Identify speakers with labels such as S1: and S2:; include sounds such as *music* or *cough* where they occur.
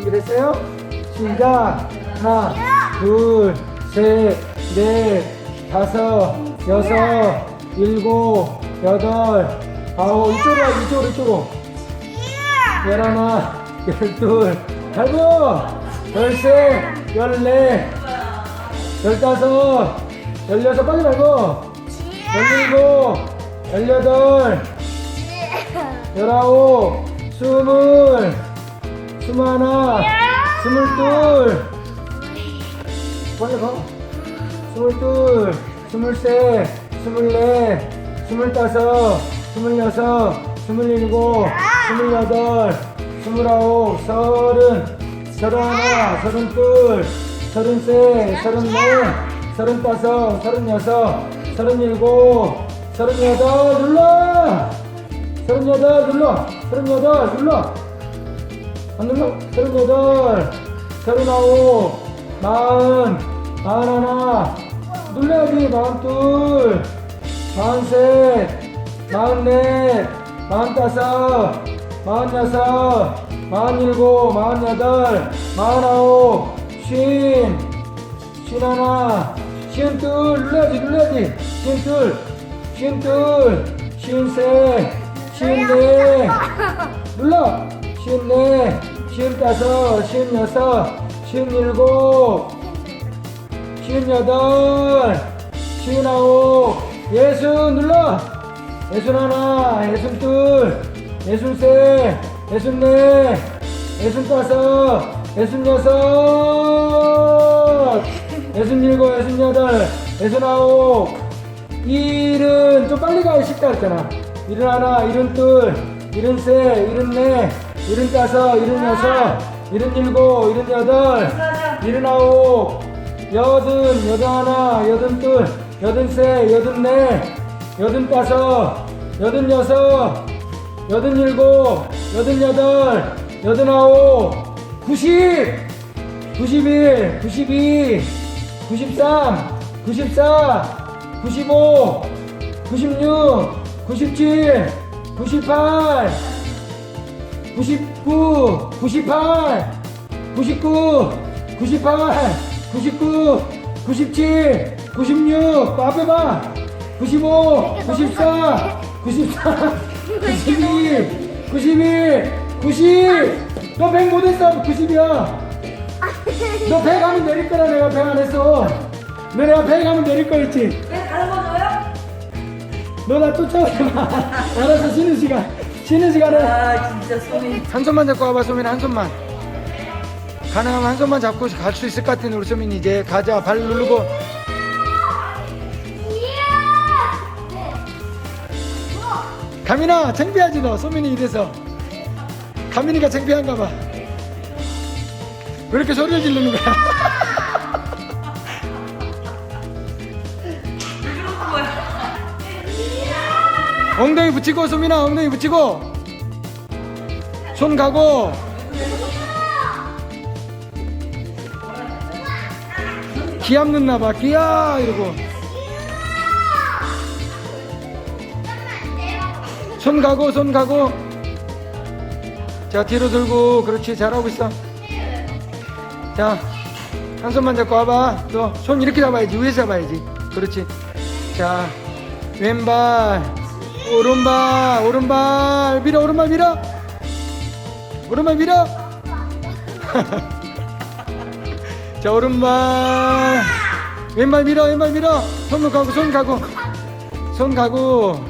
S1: 준비됐어요? 시작. 하나, 둘, 셋, 넷, 다섯, 여섯, 일곱, 여덟, 아홉. 이쪽으로 와, 이쪽으로, 이쪽으로. 열하나, 열둘, 아이고! 열셋, 열넷, 열다섯, 열여섯, 빨리 말고! 열일곱, 열여덟, 열아홉, 스물, 스물 하나, 스물 둘, 빨리 가. 스물 둘, 스물 셋, 스물 넷, 스물 다섯, 스물 여섯, 스물 일곱, 스물 여덟, 스물 아홉, 서른, 서른 하나, 서른 둘, 서른 셋, 서른 넷, 서른 다섯, 서른 여섯, 서른 일곱, 서른 여덟, 눌러! 서른 여덟, 눌러! 서른 여덟, 눌러! 안 눌러? 서른여덟, 서른아홉, 마흔, 마흔하나, 눌러야지, 마흔둘, 마흔셋, 마흔넷, 마흔다섯, 마흔여섯, 마흔일곱, 마흔여덟, 마흔아홉, 쉰, 쉰하나, 쉰둘, 눌러야지, 눌러야지, 쉰둘, 쉰둘, 쉰셋, 쉰넷, 눌러! 쉰네, 쉰다섯, 쉰여섯, 쉰일곱, 쉰여덟, 쉰아홉, 예순 눌러! 예순 하나, 예순 둘, 예순 셋, 예순 넷, 예순 다섯, 예순 여섯, 예순 일곱, 예순 여덟, 예순 아홉, 일은 좀 빨리 가야 쉽다 했잖아. 일은 하나, 일은 둘, 일은 셋, 일은 넷, 일은 다섯, 일은 여섯, 일은 일곱, 일은 여덟, 일은 아홉, 여든, 여든 하나, 여든 둘, 여든 셋, 여든 넷, 여든 다섯, 여든 여섯, 여든 일곱, 여든 여덟, 여든 아홉, 구십, 구십일, 구십이, 구 십삼, 구십사, 구십오, 구십육, 구십칠, 구십팔, 구십구, 구십팔, 구십구, 구십팔, 구십구, 구십칠, 구십육, 또 앞에 봐. 구십오, 구십사, 구십사, 구십이, 구십일, 구십. 너백 못했어, 구십이야. 너백 하면 내릴 거라 내가 백안 했어. 너 내가 백 하면 내릴 거 했지.
S2: 왜 다른 거 줘요?
S1: 너 나 쫓아오지 마. 알았어, 쉬는 시간. 쉬는 시간에.
S2: 아 진짜 소민
S1: 한 손만 잡고 와봐 소민 한 손만. 가능하면 한 손만 잡고 갈 수 있을 것 같은 우리 소민이 이제 가자. 발 누르고. 가민아 창피하지 너. 소민이 이래서. 가민이가 창피한가 봐왜 이렇게 소리를 지르는 거야 *laughs* 엉덩이 붙이고 소민아 엉덩이 붙이고. 손 가고. 기압 넣나 봐 기야 이러고. 손 가고 손 가고. 자 뒤로 들고. 그렇지 잘하고 있어. 자 한 손만 잡고 와봐. 또손 이렇게 잡아야지. 위에서 잡아야지. 그렇지. 자 왼발 오른발 오른발 밀어 오른발 밀어. 오른발 밀어. *laughs* 자 오른발. 왼발 밀어 왼발 밀어. 손 가고 손 가고. 손 가고